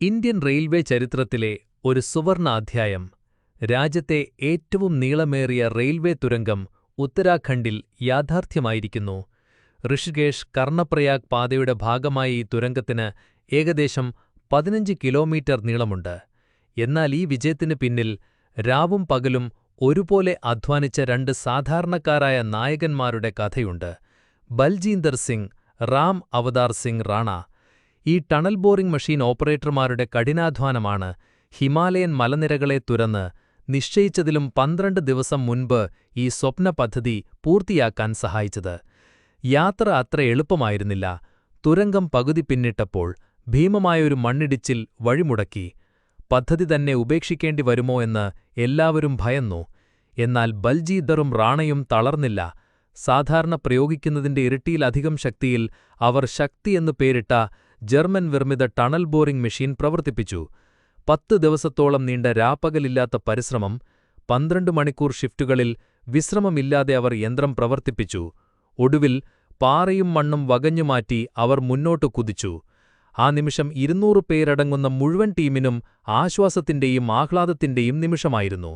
Indian railway ചരിത്രത്തിലെ ഒരു സുവർണാധ്യായം. രാജ്യത്തെ ഏറ്റവും നീളമേറിയ റെയിൽവേ തുരങ്കം ഉത്തരാഖണ്ഡിൽ യാഥാർത്ഥ്യമായിരിക്കുന്നു. ഋഷികേഷ് കർണപ്രയാഗ് പാതയുടെ ഭാഗമായ ഈ തുരങ്കത്തിന് ഏകദേശം പതിനഞ്ച് കിലോമീറ്റർ നീളമുണ്ട്. എന്നാൽ ഈ വിജയത്തിന് പിന്നിൽ രാവും പകലും ഒരുപോലെ അധ്വാനിച്ച രണ്ട് സാധാരണക്കാരായ നായകന്മാരുടെ കഥയുണ്ട്. ബൽജീന്ദർ സിംഗ് റാം അവതാർ സിംഗ് റാണ ഈ ടണൽ ബോറിംഗ് മെഷീൻ ഓപ്പറേറ്റർമാരുടെ കഠിനാധ്വാനമാണ് ഹിമാലയൻ മലനിരകളെ തുരന്ന് നിശ്ചയിച്ചതിലും പന്ത്രണ്ട് ദിവസം മുൻപ് ഈ സ്വപ്ന പദ്ധതി പൂർത്തിയാക്കാൻ സഹായിച്ചത്. യാത്ര അത്ര എളുപ്പമായിരുന്നില്ല. തുരങ്കം പകുതി പിന്നിട്ടപ്പോൾ ഭീമമായൊരു മണ്ണിടിച്ചിൽ വഴിമുടക്കി. പദ്ധതി തന്നെ ഉപേക്ഷിക്കേണ്ടി വരുമോ എന്ന് എല്ലാവരും ഭയന്നു. എന്നാൽ ബൽജീദറും റാണയും തളർന്നില്ല. സാധാരണ പ്രയോഗിക്കുന്നതിന്റെ ഇരട്ടിയിലധികം ശക്തിയിൽ അവർ ശക്തിയെന്നു പേരിട്ട ജർമ്മൻ നിർമ്മിത ടണൽ ബോറിംഗ് മെഷീൻ പ്രവർത്തിപ്പിച്ചു. പത്ത് ദിവസത്തോളം നീണ്ട രാപ്പകലില്ലാത്ത പരിശ്രമം പന്ത്രണ്ട് മണിക്കൂർ ഷിഫ്റ്റുകളിൽ വിശ്രമമില്ലാതെ അവർ യന്ത്രം പ്രവർത്തിപ്പിച്ചു. ഒടുവിൽ പാറയും മണ്ണും വകഞ്ഞുമാറ്റി അവർ മുന്നോട്ടു കുതിച്ചു. ആ നിമിഷം ഇരുന്നൂറ് പേരടങ്ങുന്ന മുഴുവൻ ടീമിനും ആശ്വാസത്തിന്റെയും ആഹ്ലാദത്തിന്റെയും നിമിഷമായിരുന്നു.